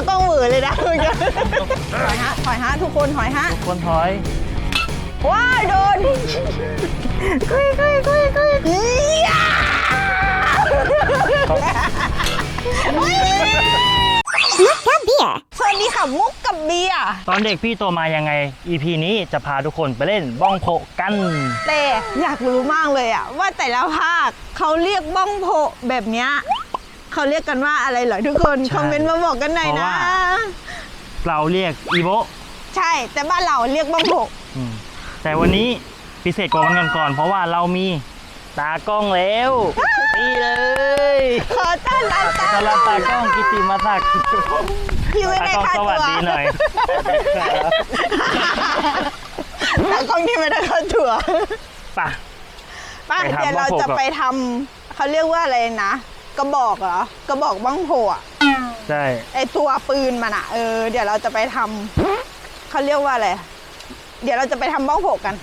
ากล้องเหวอเลยนะเมื่อกี้ถอยฮะถอยฮะทุกคนถอยฮะคนถอยว้ายโดนกุยกุยกุยกุยอียาสวัสดีค่ะมุกกับเบียร์ตอนเด็กพี่โตมายังไง EP นี้จะพาทุกคนไปเล่นบ้องโพกันแต่อยากรู้มากเลยอะว่าแต่ละภาคเขาเรียกบ้องโพแบบเนี้ย เขาเรียกกันว่าอะไรเหรอทุกคนใช่คอมเมนต์มาบอกกันหน่อยเพราะนะ ว่า เราเรียกอีโบใช่ แต่บ้านเราเรียกบ้องโพอืมแต่วันนี้พิเศษกว่าวันก่อนๆเพราะว่าเรามีตากล้องแล้วนี่เลยขอต้อนรับตาตอนรับตากล้องกิติมาศักดิ์พี่ไม่ตาได้กล้องค่าสตัววัสดีหน่อย ตากล้องที่ไม่ได้ค่าตัว ป่ะ ป้าไปทำเดี๋ยวเราบ้องโพจะก่อน ไปทำเขาเรียกว่าอะไรนะ กระบอกเหรอกระบอกบ้องโพอะใช่ไอตัวปืนมันอะเออเดี๋ยวเราจะไปทำเขาเรียกว่าอะไรเดี๋ยวเราจะไปทำบ้องโผกัน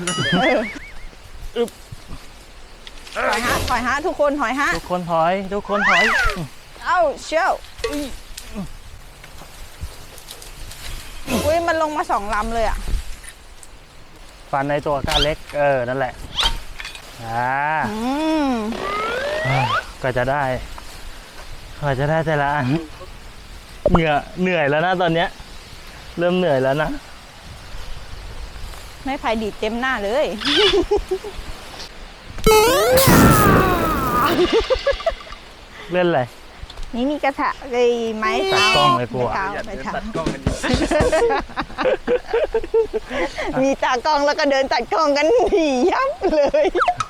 เอออึบถอยฮะถอยฮะทุกคนถอยฮะ ทุกคนถอย ทุกคนถอย เอ้าเชี่ยวอุ้ยมันลงมาสองลำเลยอะฟันในตัวก้าเล็ก เออ นั่นแหละ อ่า อืม ก็จะได้ ก็จะได้แต่ละอันเหนื่อยเหนื่อยแล้วนะตอนเนี้ย เริ่มเหนื่อยแล้วนะไม่ไผ่ดีดเต็มหน้าเลย เล่นอะไร นี่มีกระถะเลยไม้ตัดเท้ากล้องเลยกลัวไม้เท้าไม้เท้าตัดกล้องกันมีตากล้องแล้วก็เดินตัดกล้องกันหนียับเลย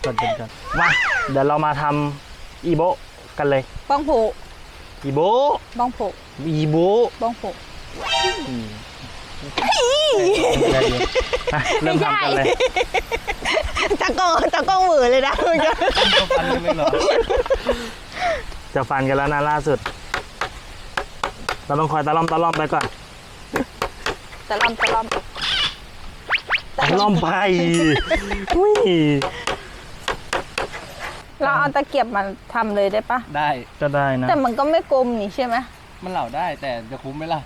ก่อนก่อนก่อนมาเดี๋ยวเรามาทำอีโบะกันเลยบ้องโผ อีโบะบ้องโผอีโบะบ้องโผได้เย็นอะเริ่มทำกันเลยตากล้องตากล้องเหวอเลยนะเมื่อกี้ฟันกันเลยเหรอจะฟันกันแล้วนะล่าสุด เราต้องคอยตะล่อมตะล่อมไปก่อนตะลำตะลตะล่อมไปอุ้ยำ เราเอาตะเกียบมาทำเลยได้ปะได้ ก็ได้นะ แต่มันก็ไม่กลมนี่ใช่ไหมมันเหล่าได้แต่จะคุ้มไหมล่ะ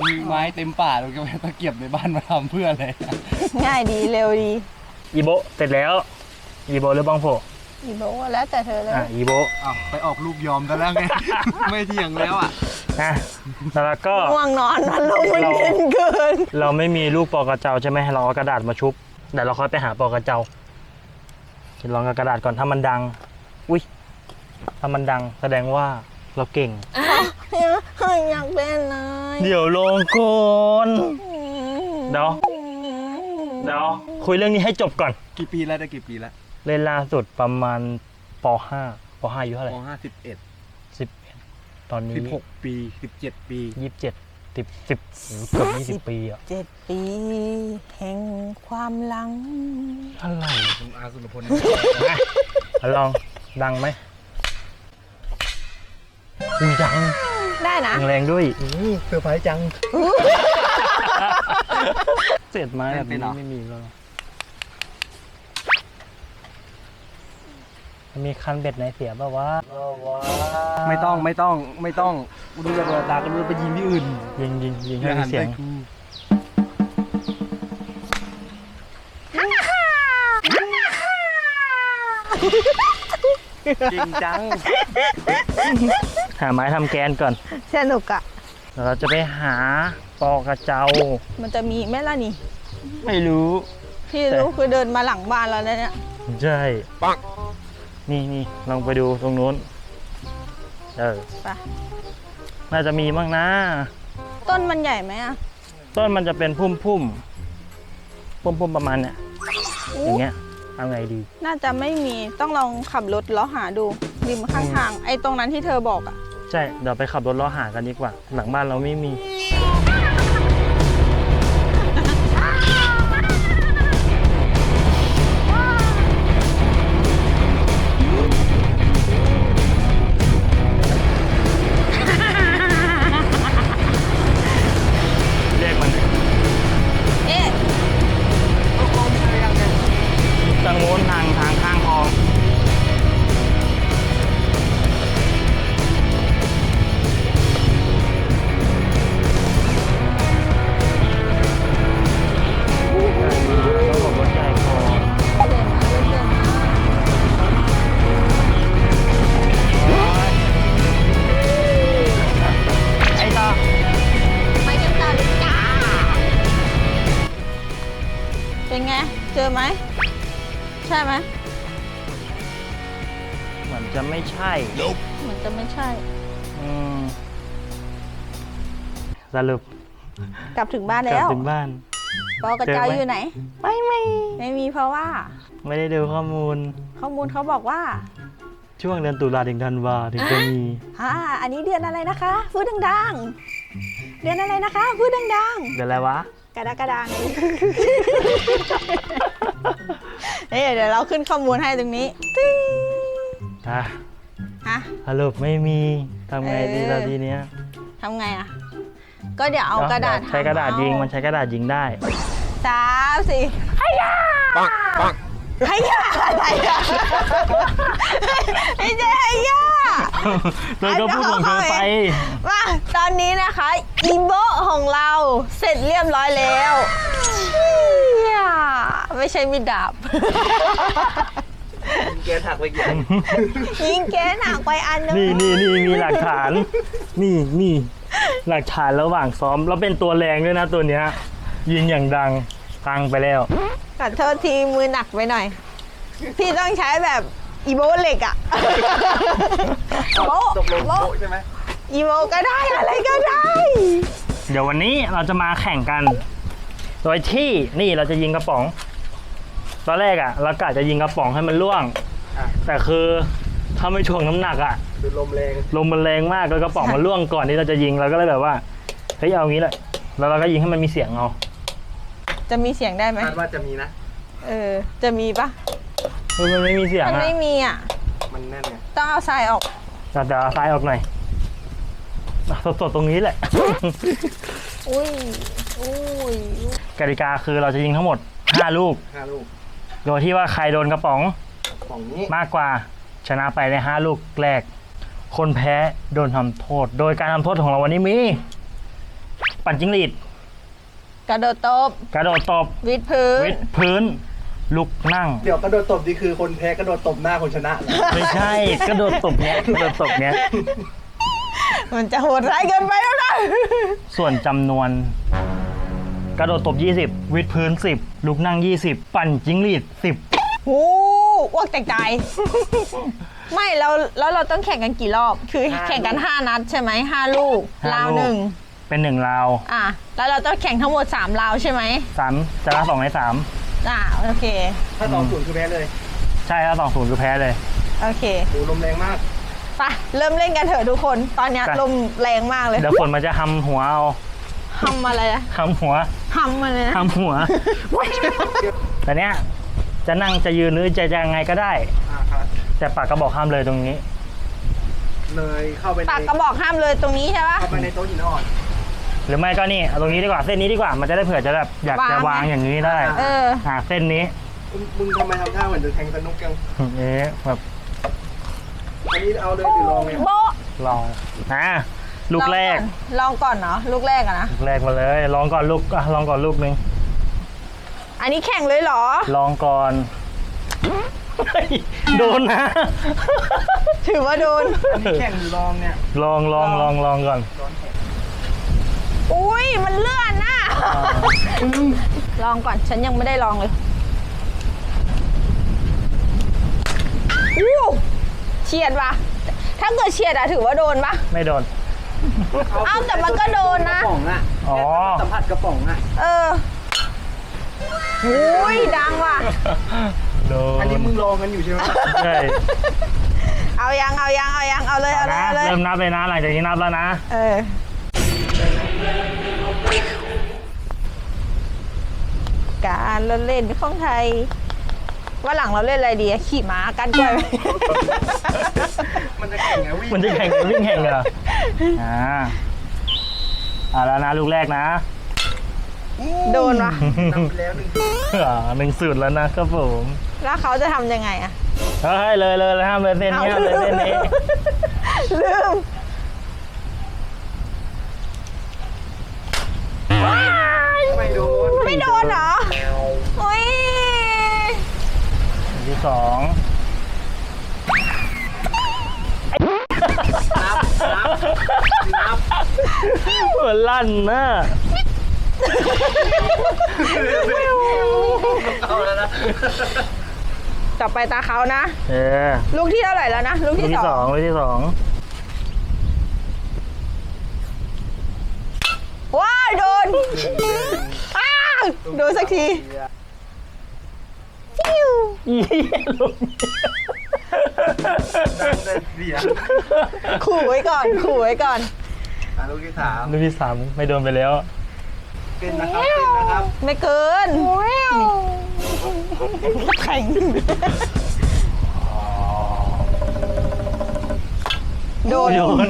มีไม้เต็มป่าเราจะไปตะเกียบในบ้านมาทำเพื่ออะไรง่ายดีเร็วดีอีโบะเสร็จแล้ว อีโบะหรือบ้องโผอีโบก็แล้วแต่เธอเลยอะอีโบะอ้าวไปออกลูกยอมกันแล้วไง ไม่เถียงแล้วอะนะแล้วก็ ง่วงนอนมันลงมันเรา เย็นเกิน เราไม่มีลูกปอกกระเจ้าใช่ไหมเราเอากระดาษมาชุบเดี๋ยวเราค่อยไปหาปอกกระเจ้าจะ ลองกับกระดาษก่อนถ้ามันดัง อุ้ยถ้ามันดังแสดงว่าเราเก่ง อยากเล่นเลยเดี๋ยวลงก่อนเดี๋ยวเดี๋ยวคุยเรื่องนี้ให้จบก่อน กี่ปีแล้วได้กี่ปีแล้วเล่นล่าสุดประมาณป .5 ป .5 อายุเท่าไหร่มห้าสิบเอ็ด11ตอนนี้สิบหกปีสิบเจ็ดปี ยี่สิบเจ็ด สิบสิบเกือบยี่สิบปีอะเจ็ดปีแห่งความหลัง อะไรคุณอาสุรพลอะลองดังไหมอุ้ยดังได้นะ แรงๆด้วยเซอร์ไพรส์จัง เศษไม้แบบนี้เป็นเหรอไม่มีแล้ว มีคันเบ็ดไหนเสียป่าวะไม่ต้องไม่ต้องไม่ต้องดูจากตาก็รู้ไปยิงที่อื่นยิงยิงยิงอให้ย่ามีหันเสียไปงกูจริงจัง หาไม้ทำแกนก่อนสนุกอะเดี๋ยวเราจะไปหาปอกระเจ้า มันจะมีไหมล่ะนี่ ไม่รู้พี่รู้คือเดินมาหลังบ้านแล้วนะเนี่ย ใช่ ปัง นี่นี่ลองไปดูตรงนู้น เออ ไปน่าจะมีบ้างนะ ต้นมันใหญ่ไหมอะต้นมันจะเป็นพุ่มพุ่มพุ่มพุ่มๆประมาณเนี้ยอย่างเงี้ยเอาไงดี น่าจะไม่มีต้องลองขับรถแล้วหาดูริมข้างทาง ไอ้ตรงนั้นที่เธอบอกอะใช่ เดี๋ยวไปขับรถล้อหากันดีกว่า หลังบ้านเราไม่มี เหมือนจะไม่ใช่ อืมสรุปกลับถึงบ้านกลับแล้วถึงบ้าน ปอกระเจ้าเจอไหม อยู่ไหน ไม่มี ไม่มีเพราะว่า ไม่ได้ดูข้อมูล ข้อมูลเขาบอกว่าช่วงเดือนตุลาถึงธันวาถึงจะมีอ่าอันนี้เดือนอะไรนะคะ พูดดังๆ เดือนอะไรนะคะ พูดดังเดือนอะไรวะ ๆกระดากระดังเอ้ยเดี๋ยวเราขึ้นข้อมูลให้ตรงนี้ติ๊งอะ ฮะ สรุปไม่มีทำไงดีเออเราทีเนี้ยทำไงอะ ก็เดี๋ยวเอากระดาษใช้กระดาษทำเอยิงมันใช้กระดาษยิงได้สามสี่ไอ้ยาไอ้ยาอะไรอะไอ้เจ๊ไอ้ยาเธอก็พูดของเธอไปมาตอนนี้นะคะอีโบของเราเสร็จเรียบร้อยแล้วเหี้ยไม่ใช่มิดดาบ แกถักไปกี่ยิงแกหนักไปอันนึงนี่นี่นี่มีหลักฐาน นี่นี่หลักฐานระหว่างซ้อม แล้วเป็นตัวแรงด้วยนะตัวเนี้ย ยิงอย่างดังพังไปแล้ว ขอโทษทีมือหนักไปหน่อย พี่ต้องใช้แบบอีโบเหล็กอะโบตกลงโบโป๊ะใช่ไหมอีโบก็ได้อะไรก็ได้ เดี๋ยววันนี้เราจะมาแข่งกัน โดยที่นี่เราจะยิงกระป๋อง ตอนแรกอะ่ะเรากะจะยิงกระป๋องให้มันล่วง อะ แต่คือถ้าไม่ถ่วงน้ำหนักอะ่ะดูลมแรงลมมันแรงมากแล้วกระป๋องมันล่วงก่อนที่เราจะยิงเราก็เลยแบบว่าเฮ้ยเอางี้แหละแล้วเราก็ยิงให้มันมีเสียงเอาจะมีเสียงได้ไหม คาดว่าจะมีนะ เออ จะมีปะเฮ้ยมันไม่มีเสียงมันอะไม่มีอะ มันแน่นไงต้องเอาทรายออก เราจะเอาซ้ายออกหน่อยสดๆตรงนี้แหละ อุ้ย อุ้ย กติกาคือเราจะยิงทั้งหมด 5 ลูก ห้าลูก โดยที่ว่าใครโดนกระป๋อง กล่องนี้มากกว่าชนะไปใน5ลูกแรก คนแพ้โดนทำโทษ โดยการทำโทษของเราวันนี้มี ปั่นจิ้งหรีดกระโดดตบ กระโดดตบวิดพื้น วิดพื้น ลุกนั่ง เดี๋ยวกระโดดตบดีคือคนแพ้กระโดดตบหน้าคนชนะไม่ใช่ กระโดดตบเนี้ยกระโดดตบเนี้ย มันจะโหดร้ายเกินไปแล้วนะส่วนจำนวน กระโดดตบ 20 วิดพื้น 10 ลุกนั่ง 20 ปั่นจิ้งหรีด 10 โอ้ อ้วกแตกใจ ไม่แล้วแล้วเราต้องแข่งกันกี่รอบ คือห้า แข่งกัน 5 นัดใช่ไหมห้าลูกห้าลาวลูกหนึ่งเป็นหนึ่งราวอะแล้วเราต้องแข่งทั้งหมด3ลาวใช่ไหมสามจะละสองในสามอะโอเคถ้าสองศูนย์คือแพ้เลยใช่ถ้าสองศูนย์คือแพ้เลย โอเคดูลมแรงมากไปเริ่มเล่นกันเถอะทุกคนตอนเนี้ยไป ลมแรงมากเลยเดี๋ยวฝนมันจะหำหัวเอาทำอะไรนะหำหัวทำอะไรนะ หำหัว แต่เนี้ย จะนั่งจะยืนหรือจะยังไงก็ได้ อ่าครับแต่ปากกระบอกห้ามเลยตรงนี้ เลยเข้าไปในปากกระบอกห้ามเลยตรงนี้ใช่ปะ เข้าไปในโต๊ะหินอ่อน หรือไม่ก็นี่เอาตรงนี้ดีกว่าเส้นนี้ดีกว่ามันจะได้เผื่อจะแบบอยากจะวางวางอย่างนี้ได้เอออ่าเส้นนี้มึงมึงทำไมทำท่าเหมือนจะแทงสนุกจังเอ๊ะแบบอันนี้เอาเลยหรือลองเลยโบ๊ะลองนะลูกแรกลองก่อนเนาะลูกแรกอะนะลูกแรกมาเลย ลองก่อนลูกอะลองก่อนลูกหนึง อันนี้แข่งเลยเหรอ ลองก่อนเฮ้ยโดนนะ ถือว่าโดนอันนี้แข่งหรือลองเนี่ย ลองลองลองลองก่อนร้อนแข็งอุ้ยมันเลื่อนน่ะ ลองก่อน ฉันยังไม่ได้ลองเลยอู้เฉียดปะถ้าเกิดเฉียดอะถือว่าโดนปะไม่โดน เอ้าแต่มันก็โดนนะ กระป๋องอะอ๋อแค่สัมผัสกระป๋องอะ เออ อุ้ยดังว่ะ โดนอันนี้มึงลองกันอยู่ใช่ไหมใช่เอายังเอายังเอายังเอาเลยเอาเลยนะเอาเลยเริ่มนับเลยนะ หลังจากนี้นับแล้วนะ เออการละเล่นของไทย ว่าหลังเราเล่นอะไรดีอะขี่ม้ากันกล้วยไหม มันจะแข่งไงวิ่งมันจะแข่งกันวิ่งแข่งกันเหรออ่าเอาแล้วนะ ลูกแรกนะ โดนวะนำไปแล้วหนึ่งอ่าหนึ่งสูตรแล้วนะครับผมแล้วเขาจะทำยังไงอะเฮ้ยเลยเลยเลยห้ามเลยเส้นนี้ห้ามเลยเส้นนี้ลืมไม่โดนไม่โดนเหรออุ้ยอันที่สองนับนับนับเหมือนลั่นนะ เอาแล้วนะต่อไปตาเขานะ เออลูกที่เท่าไหร่แล้วนะ ลูกลูกที่ที่สสอองงลูกที่สองว้ายโดนอ้าวโดนสักทีฟิวอีลูกเสียขู่ไว้ก่อน ขู่ไว้ก่อน อะลูกที่สามลูกที่สามไม่โดนไปแล้ว เป็นนะครับเป็นนะครับไม่เกินแข็งโดนโดน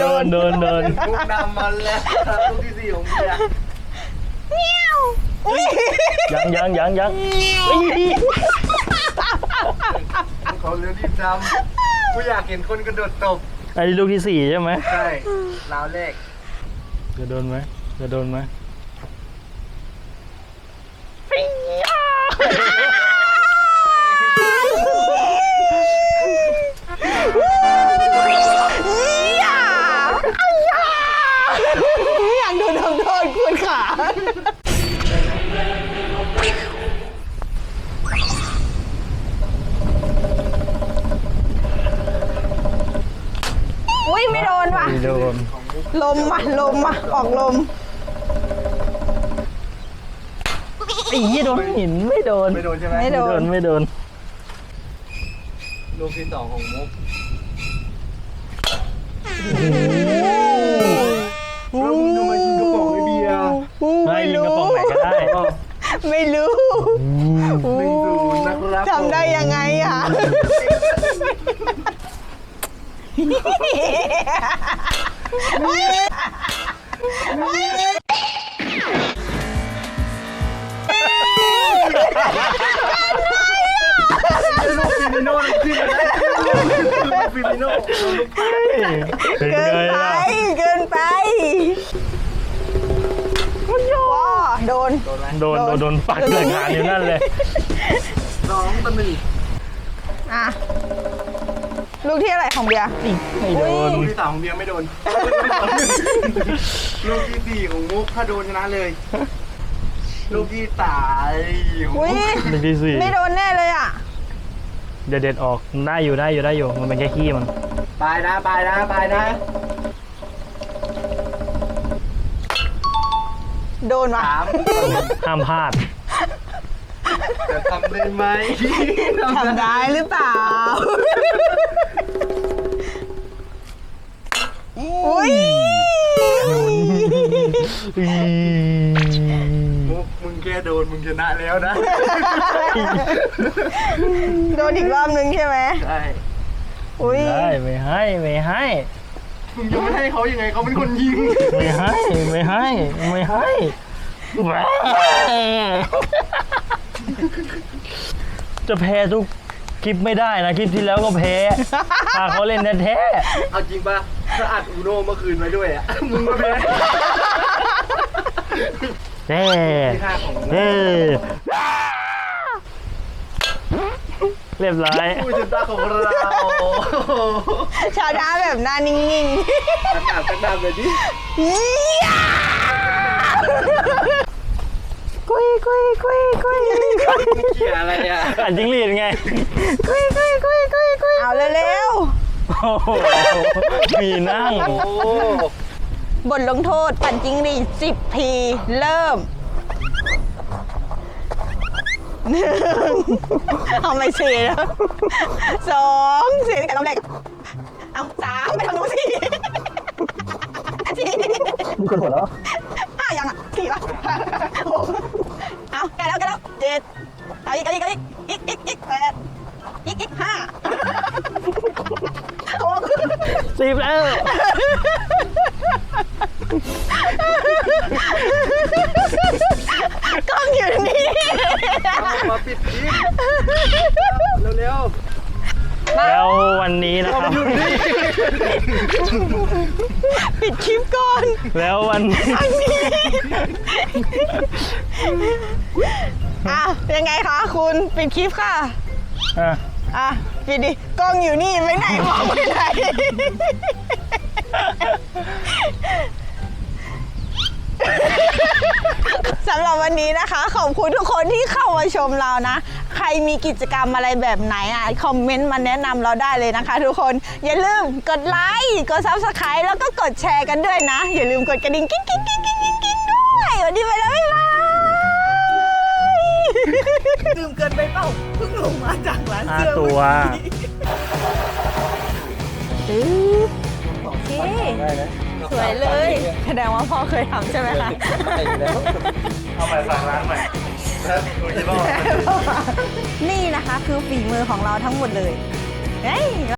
โดนโดนโดนลูกดำมาแล้วลูกที่สี่ของเบียร์อุ๊ยยังยังยังยังอีเขาเรือรีบดำกูอยากเห็นคนกระโดดตบอันนี้ลูกที่สี่ใช่ไหมใช่ราวแรกจะโดนไหมจะโดนไหม ลมอะลมอะออกลมไอ้ยี่โดนหินไม่โดน ไม่โดนใช่ไหมไม่โดไม่โดนไม่โดนลูกที่สองของมุกแล้วมึงทำไมยิงกระป๋องไอเบียร์ไม่ยิงกระป๋องไหนก็ได้ไม่รู้หนึ่งศูนย์นะครับทำได้ยังไงอะ ลูกฟิมิโน่ขึ้นมาได้ลูกฟิมิโน่เป็นเกินไป เกินไปโยโดน โดนโดนโดนปักเกิดงานอยู่นั่นเลยสองต่อหนึ่งอะ ลูกที่อะไรของเบียร์ไม่โดนลูกที่สามของเบียร์ไม่โดน ลูกที่สี่ของมุกถ้าโดนชนะเลย ลูกที่สายของอุ้ยมุกลูกที่สี่ไม่โดนแน่เลยอะเดี๋ยวเด็ดออกได้อยู่ได้อยู่ได้อยู่ มันเป็นแค่ขี้มันไปนะไปนะไปนะ โดนว่ะ สามห้ามพลาด จะทำได้ไหม ทำได้หรือเปล่า อุ้ยมุกมึงแค่โดนมึงชนะแล้วนะ โดนอีกรอบนึงใช่ไหมใช่อุ้ยได้ไม่ให้ไม่ให้มึงจะไม่ให้เขายังไงเขาเป็นคนยิง ไม่ให้ไม่ให้ไม่ให้แหวะจะแพ้ทุกคลิปไม่ได้นะ คลิปที่แล้วก็แพ้พาเขาเล่นแท้เอาจริงปะ ถ้าอัดอูโน่เมื่อคืนไว้ด้วยอะ มึงมาแพ้ๆแท้ที่ห้าของมุกเฮ้เรียบร้อยผู้ชนะของเราชาวนาแบบหน้านิ่งขนาดขนาดเลยดิๆเยี่ยกุยกุยกุยกุยกุยเกี่ยอะไรอะอันจิงหรีดไงกุยกุยกุยกุยกุยเอาเร็ว โอ้โหมีนั่งโอ้ๆบทลงโทษปั่นจิงหรีดสิบที เริ่มหนึ่งเอาไม่เสียแล้วสองเสียตั้งแต่รอบแรกเอาสามไปทางนู้นสิสี่มีคนหัวแล้วห้ายังอะสี่ละหกเอาใกล้แล้วใกล้แล้วเจ็ดเอาอีกเอาอีกเอาอีกอีกอีกอีก สิบแล้ว กล้องอยู่นี่เอามาปิดคลิปเร็วแล้ววันนี้นะๆครับหยุดนี่ปิดคลิปก่อน แล้ววันนี้อะยังไงคะคุณ ปิดคลิปค่ะ อะ อะปิดดิกล้องอยู่นี่ไม่ไหนมองไม่ไหน สำหรับวันนี้นะคะ ขอบคุณทุกคนที่เข้ามาชมเรานะ ใครมีกิจกรรมอะไรแบบไหนอะ คอมเมนต์มาแนะนำเราได้เลยนะคะทุกคน อย่าลืมกดไลค์กดซับสไคร b e แล้วก็กดแชร์กันด้วยนะ อย่าลืมกดกระดิ่งกิ๊งกิ๊งกิ๊งกิ๊งกิ๊งกิ๊งด้วย วันนี้ไปแล้วบ๊ายบาย ดื่มเกินไปเปล่าเพิ่งลงมาจากร้านห้าเสื้อตัวปึ๊บโอเคสวยเลย แสดงว่าพ่อเคยทำใช่ไหมคะเอาไปฝากร้านใหม่ดูที่รอด นี่นะคะคือฝีมือของเราทั้งหมดเลยเฮ้ย